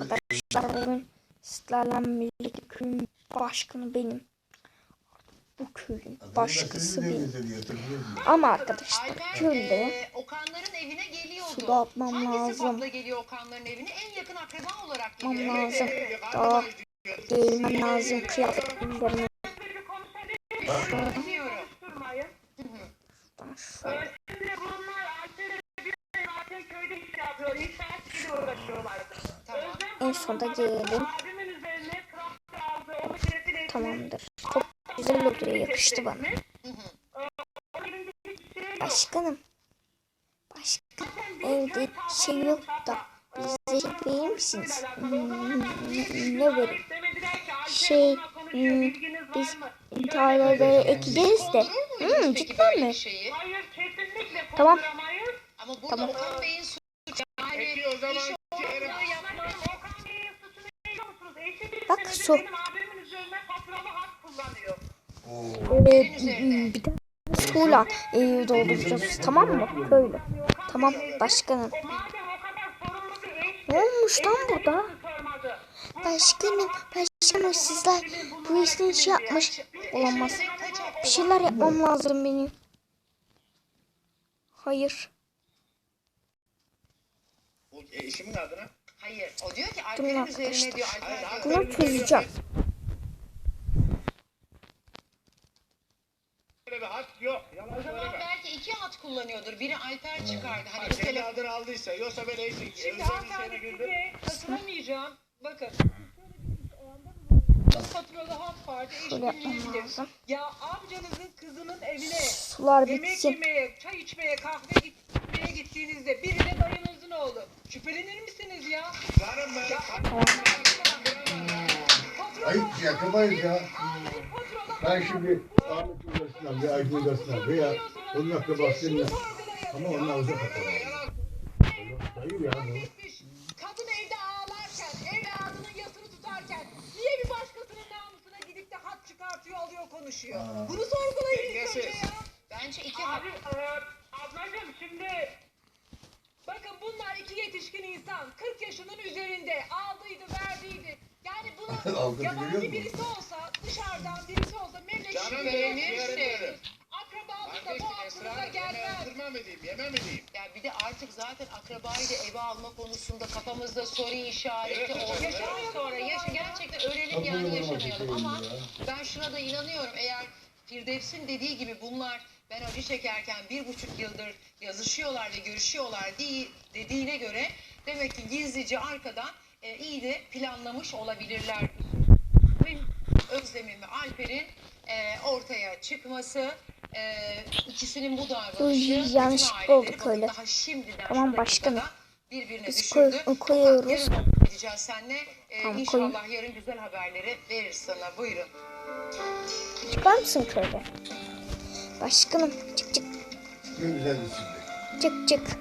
Arkadaşlar bugün sizlerle birlikte köyün başkanı benim. Bu köyün başkası benim. Ama arkadaşlar köyde e, Okanların evine geliyordu. Hangi lazım. sıfatla geliyor Okanların evine? En yakın akraba olarak geliyor. lazım. Daha giyinmem lazım kıyafetlerimi. Biliyorum. Ben şöyle Şimdi bunlar Alper'e bir zaten köyde iş yapıyor. İnşaat işiyle uğraşıyorlardı. Tamam. En sonda giyelim. Tamamdır. Çok güzel oldu yakıştı bana. Başkanım. Başkan evde şey yok da bize şey verir misiniz? Hmm, ne verin? Şey hmm, biz tarlaları ekeceğiz de. Hmm, cidden mi? Tamam. Ama burada Tamam. Bey'in su. benim abimin üzerine hak kullanıyor. Evet, hmm, bir de suyla e, dolduracağız tamam mı? Böyle. Tamam başkanım. Ne olmuş lan burada? Başkanım, başkanım sizler bu işin şey yapmış. Olamaz. Bir şeyler yapmam lazım benim. Hayır. O eşimin adına. Hayır. O diyor ki Alper'in üzerine arkadaşlar. diyor. Alper diyor. Bunu çözeceğim. Belki iki hat kullanıyordur. Biri Alper çıkardı. Hani Ha, bu kendi telefon adını aldıysa yoksa ben eşim. Şimdi hanımefendi size katılamayacağım. Bakın. Faturalı hap vardı. Lazım. Ya amcanızın kızının evine Sular yemek bitsin. yemeye, çay içmeye, kahve gitmeye gittiğinizde biri de dayınızın oğlu. Şüphelenir misiniz ya? Canım ben. Faturalı Ayıp yakamayız ya. Ben şimdi Ahmet Uğraş'tan bir Ayşe Uğraş'tan veya onun akrabasıyla ama onlar uzak akraba. Dayı ya bu. Kadın evde ağlarken, evladının yasını tutarken niye bir başkasının namusuna gidip de hat çıkartıyor, alıyor, konuşuyor? Bunu sorgulayın ilk Dengesiz. önce ya. Bence iki hat. Abi, e, ablacığım şimdi Bakın bunlar iki yetişkin insan. 40 yaşının üzerinde aldıydı, verdiydi. Yani bunu Aldı, biliyor yabancı musun? birisi olsa, dışarıdan birisi olsa Canım benim işte. yerim. akrabalık da Kardeşim bu aklınıza Esra gelmez. yemeğe mı diyeyim yeme mi diyeyim? Ya bir de artık zaten akrabayı da eve alma konusunda kafamızda soru işareti Evet, oldu. Yaşamayalım sonra yaşa gerçekten öğrenelim Tabii yani öyle yaşamayalım ama şey ya. ben şuna da inanıyorum eğer Firdevs'in dediği gibi bunlar ben acı çekerken bir buçuk yıldır yazışıyorlar ve görüşüyorlar diye, dediğine göre demek ki gizlice arkadan e, iyi de planlamış olabilirler. Ve Özlem'in ve Alper'in e, ortaya çıkması e, ikisinin bu davranışı aileleri olduk öyle. Daha şimdiden Tamam, başkanım. birbirine Biz düşürdü. koy- koyuyoruz. Yarın seninle. E, Tamam, inşallah yarın güzel haberleri verir sana. Buyurun. Çıkar mısın köyde? Başkanım çık çık Ne güzel şimdi. çık çık.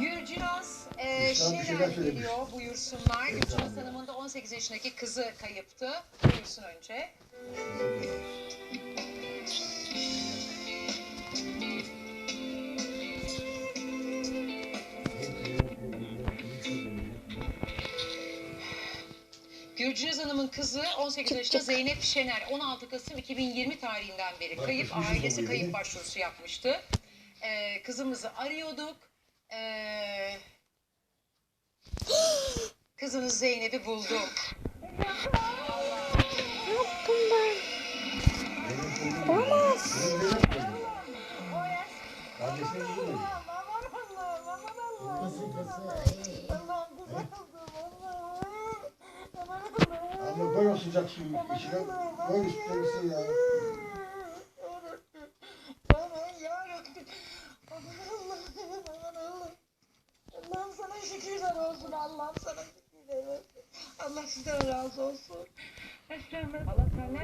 Gürcünaz e, Şener şeyler geliyor buyursunlar. Gürcünaz Hanım'ın da 18 yaşındaki kızı kayıptı. Buyursun önce. Gürcünaz Hanım'ın kızı 18 Çık, yaşında. Zeynep Şener 16 Kasım 2020 tarihinden beri kayıp ailesi kayıp başvurusu yapmıştı. Ee, kızımızı arıyorduk. Ee, kızınız Zeynep'i buldum. Ne yaptım ben? Olamaz. Abla koy o sıcak suyu içine. Koy üstüne ya. Allah'ım sana şükürler olsun. Allah'ım sana şükürler olsun. Allah sizden razı olsun. Olsun.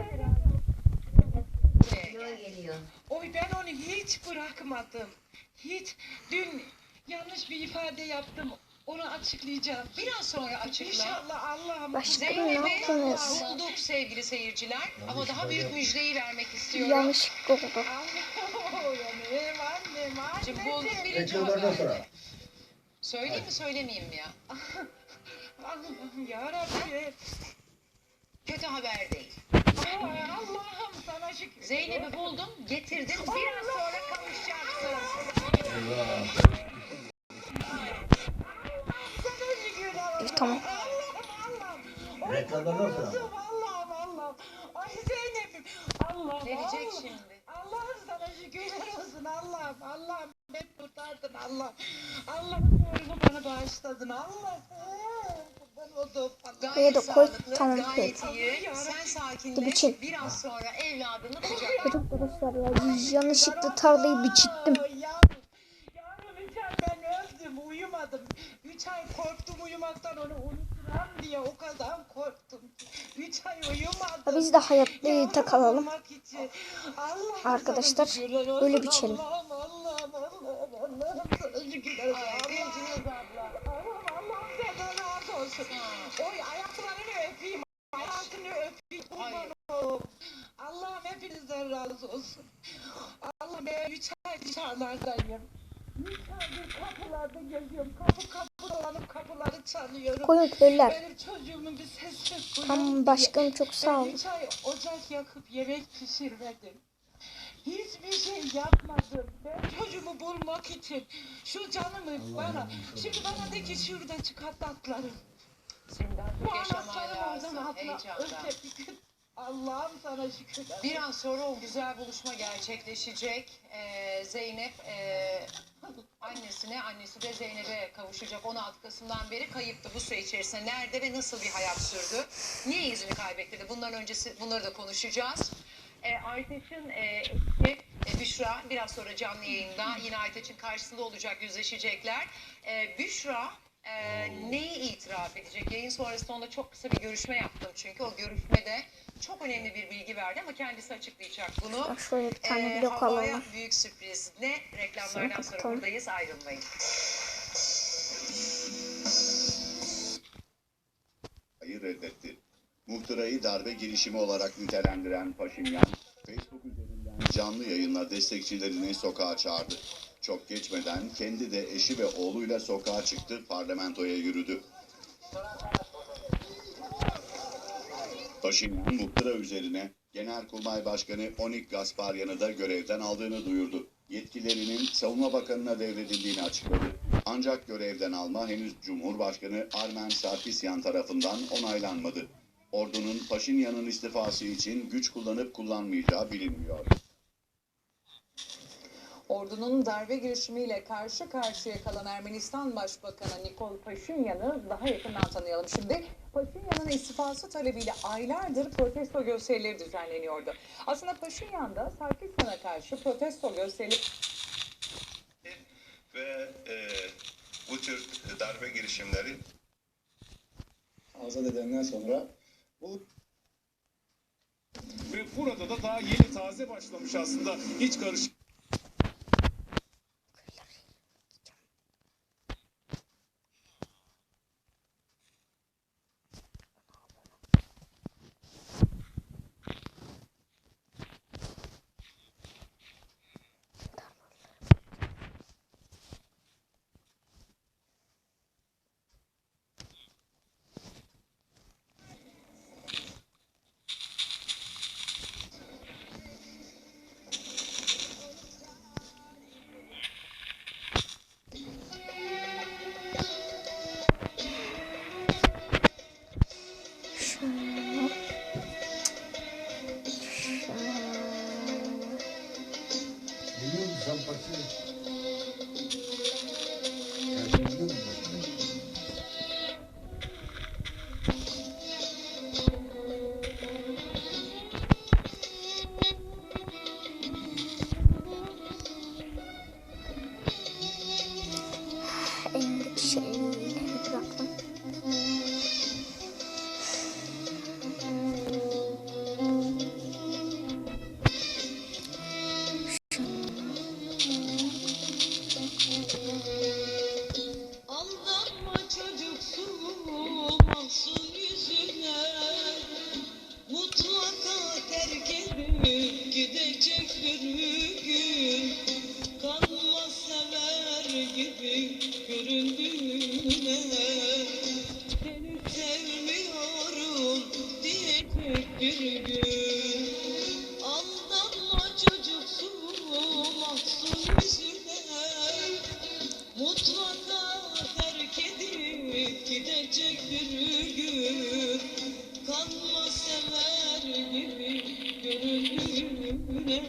Oy ben onu hiç bırakmadım. Hiç. Dün yanlış bir ifade yaptım. Onu açıklayacağım. Biraz sonra açıkla. İnşallah Allah'ım. Başkanım ne Zeynep'i yaptınız? bulduk sevgili seyirciler. Ama daha büyük müjdeyi vermek istiyorum. Yanlışlıkla oldu. Annem, annem, Şimdi annem. bulduk birinci haberde. Söyleyeyim mi söylemeyeyim mi ya? Allah'ım yarabbim. Kötü haber değil. Ay, Allah'ım sana şükür. Zeynep'i buldum, getirdim. Biraz sonra kavuşacaksın. Sana şükür Allah'ım. Tamam. Allah'ım Allah'ım. Reklamda nasıl? Allah'ım Allah'ım. Ay Zeynep'im. Allah'ım. Gelecek Allah'ım. şimdi. Allah'ım sana şükürler olsun Allah'ım. Allah'ım beni kurtardın Allah. Allah'ım doğrunu bana bağışladın Allah. Buraya da koy. Tamam, Bir sakinleş. biçim. Biraz sonra evladını arkadaşlar ya yanlışlıkla tarlayı biçittim. Uyumadım. Üç ay korktum uyumaktan onu unuturam diye o kadar korktum. Üç ay uyumadım. Biz de hayatta kalalım. Arkadaşlar, öyle biçelim. Kurban olayım. Allah'ım hepinizden razı olsun. Allah'ım ben üç ay dışarılardayım. Üç aydır kapılarda geziyorum. Kapı kapı dolanıp kapıları çalıyorum. Koyun köylüler. Benim çocuğumun bir sesi duyuyorum. Tamam başkanım çok sağ Ben olun. üç ay ocak yakıp yemek pişirmedim. Hiçbir şey yapmadım. Ben çocuğumu bulmak için şu canımı bana, şimdi bana de ki şurada çıkart atlarım. Senden Bu çok yaşaman anahtarı oradan lazım. Heyecandan. Allah'ım sana şükürler. Biraz sonra o güzel buluşma gerçekleşecek. Ee, Zeynep e, annesine, annesi de Zeynep'e kavuşacak. 16 Kasım'dan beri kayıptı bu süre içerisinde. Nerede ve nasıl bir hayat sürdü? Niye izini kaybetti? Bundan öncesi bunları da konuşacağız. E, Aytaç'ın e, eşi e, Büşra biraz sonra canlı yayında yine Aytaç'ın karşısında olacak, yüzleşecekler. E, Büşra e, neyi itiraf edecek? Yayın sonrasında onunla çok kısa bir görüşme yaptım çünkü o görüşmede çok önemli bir bilgi verdi ama kendisi açıklayacak bunu. Bak şöyle bir tane Ee, blok alalım. büyük sürpriz. Ne? Reklamlardan sonra buradayız. Ayrılmayın. Hayır reddetti. Muhtırayı darbe girişimi olarak nitelendiren Paşinyan, Facebook üzerinden canlı yayınla destekçilerini sokağa çağırdı. Çok geçmeden kendi de eşi ve oğluyla sokağa çıktı, parlamentoya yürüdü. Paşinyan muhtıra üzerine Genelkurmay Başkanı Onik Gasparyan'ı da görevden aldığını duyurdu. Yetkilerinin Savunma Bakanı'na devredildiğini açıkladı. Ancak görevden alma henüz Cumhurbaşkanı Armen Sarkisyan tarafından onaylanmadı. Ordunun Paşinyan'ın istifası için güç kullanıp kullanmayacağı bilinmiyor. Ordunun darbe girişimiyle karşı karşıya kalan Ermenistan Başbakanı Nikol Paşinyan'ı daha yakından tanıyalım. Şimdi Paşinyan'ın istifası talebiyle aylardır protesto gösterileri düzenleniyordu. Aslında Paşinyan da Sarkisyan'a karşı protesto gösterileri ve e, bu tür darbe girişimleri azat edenden sonra bu Ve burada da daha yeni taze başlamış aslında. Hiç karışık Минин Жан-Партье. göründüğüne Seni sevmiyorum diyecek bir gün Aldanma çocuksu mahzun yüzünden Mutlaka terk edip gidecek bir gün. Kanma sever gibi göründüğüne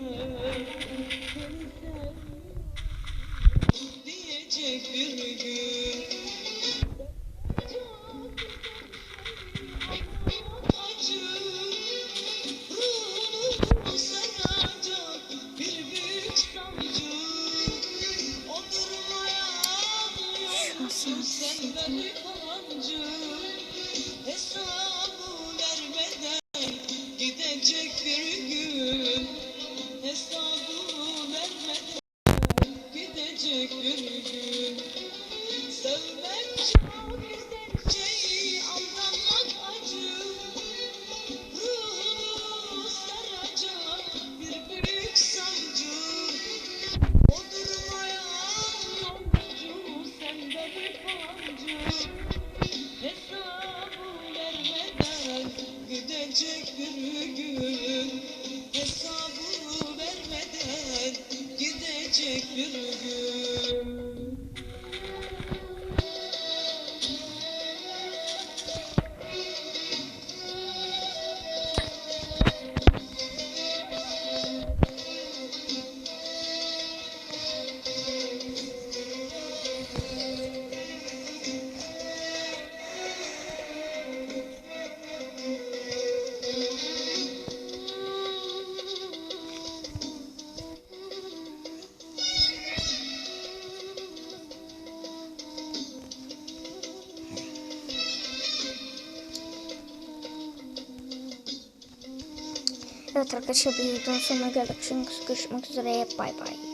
bir gün gidecek bir gün Evet arkadaşlar bir videonun sonuna geldik. Çünkü görüşmek üzere. Bay bay.